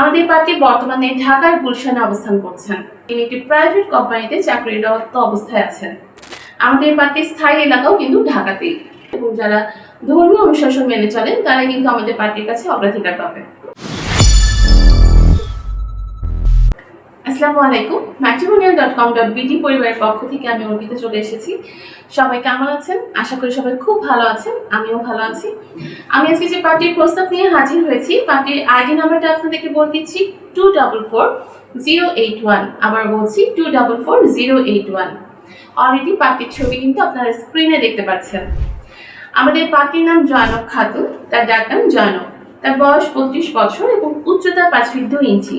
আমাদের পার্টি বর্তমানে ঢাকার গুলশানে অবস্থান করছেন। তিনি একটি প্রাইভেট কোম্পানিতে চাকরিরত অবস্থায় আছেন। আমাদের পার্টির স্থায়ী এলাকাও কিন্তু ঢাকাতেই। এবং যারা ধর্মীয় অনুশাসন মেনে চলেন, তারা কিন্তু আমাদের পার্টির কাছে অগ্রাধিকার পাবে আসসালামু আলাইকুম। Matrimonial dot com dot BD পরিবারের পক্ষ থেকে আমি অর্পিতে চলে এসেছি। সবাই কেমন আছেন? আশা করি সবাই খুব ভালো আছেন, আমিও ভালো আছি। আমি আজকে যে পার্টির প্রস্তাব নিয়ে হাজির হয়েছি, পার্টির আইডি নাম্বারটা আপনাদেরকে বলে দিচ্ছি two double four zero eight one আবার বলছি two double four zero eight one already পার্টির ছবি কিন্তু আপনারা স্ক্রিনে দেখতে পাচ্ছেন। আমাদের পার্টির নাম জয়নব খাতুন, তার ডাক নাম জয়নব। তার বয়স বত্রিশ বছর এবং উচ্চতা পাঁচ ফিট দুই ইঞ্চি।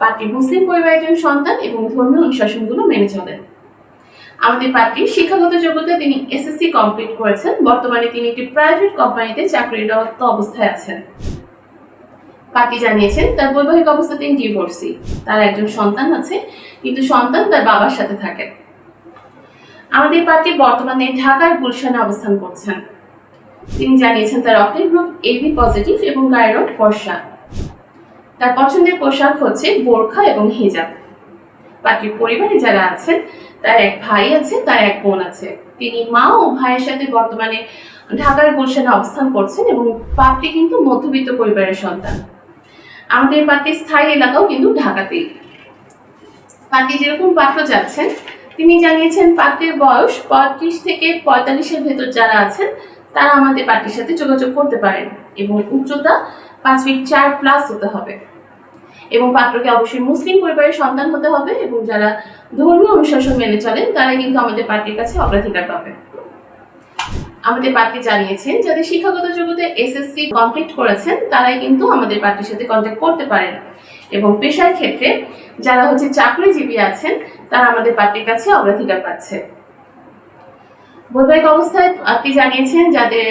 পার্টি মুসলিম পরিবারের একজন সন্তান এবং ধর্মীয় অনুশাসনগুলো মেনে চলেন। আমাদের পার্টির শিক্ষাগত যোগ্যতা তিনি এসএসসি কমপ্লিট করেছেন। বর্তমানে তিনি একটি প্রাইভেট কোম্পানিতে চাকরিরত অবস্থায় আছেন। পার্টি জানিয়েছেন, তার বৈবাহিক অবস্থা তিনি ডিভোর্সি তার একজন সন্তান আছে, কিন্তু সন্তান তার বাবার সাথে থাকেন আমাদের পার্টি বর্তমানে ঢাকার গুলশানে অবস্থান করছেন। তিনি জানিয়েছেন, তার রক্তের গ্রুপ এবি পজিটিভ এবং গায়ের রং ফর্সা। তার পছন্দের পোশাক হচ্ছে বোরখা এবং হিজাব। পার্টির পরিবারে যারা আছেন, তার এক ভাই আছে, তার এক বোন আছে। তিনি মা ও ভাইয়ের সাথে বর্তমানে ঢাকার গুলশানে অবস্থান করছেন এবং পার্টি কিন্তু মধ্যবিত্ত পরিবারের সন্তান। আমাদের পার্টির স্থায়ী এলাকাও কিন্তু ঢাকাতেই। পার্টি যেরকম পাত্র যাচ্ছেন, তিনি জানিয়েছেন পার্টির বয়স পঁয়ত্রিশ থেকে পঁয়তাল্লিশের ভেতর যারা আছেন, তারা আমাদের পার্টির সাথে যোগাযোগ করতে পারেন। এবং উচ্চতা পাঁচ ফিট চার প্লাস হতে হবে। এবং পাত্রকে অবশ্যই মুসলিম পরিবারের সন্তান হতে হবে এবং যারা ধর্মীয় অনুশাসন মেনে চলেন তারা কিন্তু আমাদের পার্টির কাছে অগ্রাধিকার পাবে আমাদের পার্টি জানিয়েছেন যাদের শিক্ষাগত যোগ্যতা এসএসসি কমপ্লিট করেছেন, তারাই কিন্তু আমাদের পার্টির সাথে কন্ট্যাক্ট করতে পারেন। এবং পেশার ক্ষেত্রে যারা হচ্ছে চাকরিজীবী আছেন, তারা আমাদের পার্টির কাছে অগ্রাধিকার পাচ্ছে। বৈবাহিক অবস্থায় আপনি জানিয়েছেন যাদের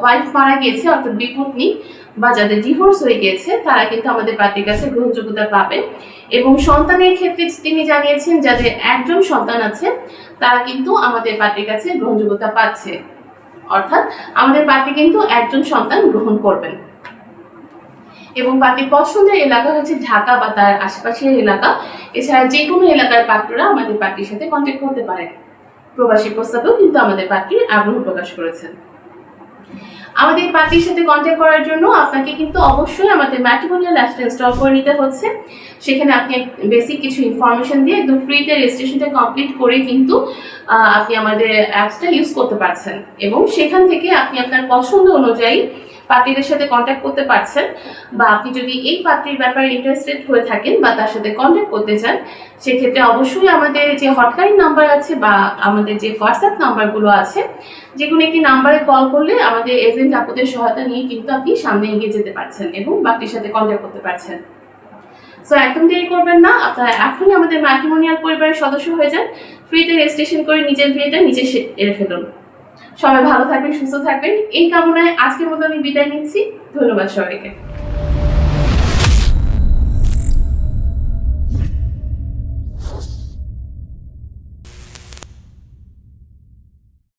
ওয়াইফ মারা গিয়েছে, অর্থাৎ বিপত্নী বা যাদের ডিভোর্স হয়ে গিয়েছে, তারা কিন্তু আমাদের পার্টির কাছে গ্রহণযোগ্যতা পাবে এবং সন্তানের ক্ষেত্রে তিনি জানিয়েছেন যাদের একজন সন্তান আছে, তারা কিন্তু আমাদের পার্টির কাছে গ্রহণযোগ্যতা পাচ্ছে। অর্থাৎ আমাদের পার্টি কিন্তু একজন সন্তান গ্রহণ করবেন। এবং পার্টির পছন্দের এলাকা হচ্ছে ঢাকা বা তার আশেপাশের এলাকা। এছাড়া যে কোনো এলাকার পাত্ররা আমাদের পার্টির সাথে কন্ট্যাক্ট করতে পারেন। প্রবাসী প্রস্তাবেও কিন্তু আমাদের পার্টির আগ্রহ প্রকাশ করেছেন। আমাদের পার্টির সাথে কন্ট্যাক্ট করার জন্য আপনাকে কিন্তু অবশ্যই আমাদের ম্যাট্রিমোনিয়াল অ্যাপসটা ইনস্টল করে নিতে হচ্ছে। সেখানে আপনি বেসিক কিছু ইনফরমেশন দিয়ে একদম ফ্রিতে রেজিস্ট্রেশনটা কমপ্লিট করে কিন্তু আপনি আমাদের অ্যাপসটা ইউজ করতে পারছেন। এবং সেখান থেকে আপনি আপনার পছন্দ অনুযায়ী পার্টিদের সাথে কন্ট্যাক্ট করতে পারছেন বা আপনি যদি এই পার্টির ব্যাপারে ইন্টারেস্টেড হয়ে থাকেন বা তার সাথে কন্ট্যাক্ট করতে চান, সেক্ষেত্রে অবশ্যই আমাদের যে হটলাইন নাম্বার আছে বা আমাদের যে হোয়াটসঅ্যাপ নাম্বারগুলো আছে যে কোনো একটি নাম্বারে কল করলে আমাদের এজেন্ট আপুদের সহায়তা নিয়ে কিন্তু আপনি সামনে এগিয়ে যেতে পারছেন এবং বাকির সাথে কন্ট্যাক্ট করতে পারছেন। সো একদম দেরি করবেন না, আপনারা এখনই আমাদের ম্যাট্রিমোনিয়াল পরিবারের সদস্য হয়ে যান ফ্রিতে রেজিস্ট্রেশন করে নিজের বিয়েটা নিজে এরে ফেলুন। সবাই ভালো থাকবেন সুস্থ থাকবেন। এই কামনায় আজকের মতো আমি বিদায় নিচ্ছি। ধন্যবাদ সবাইকে।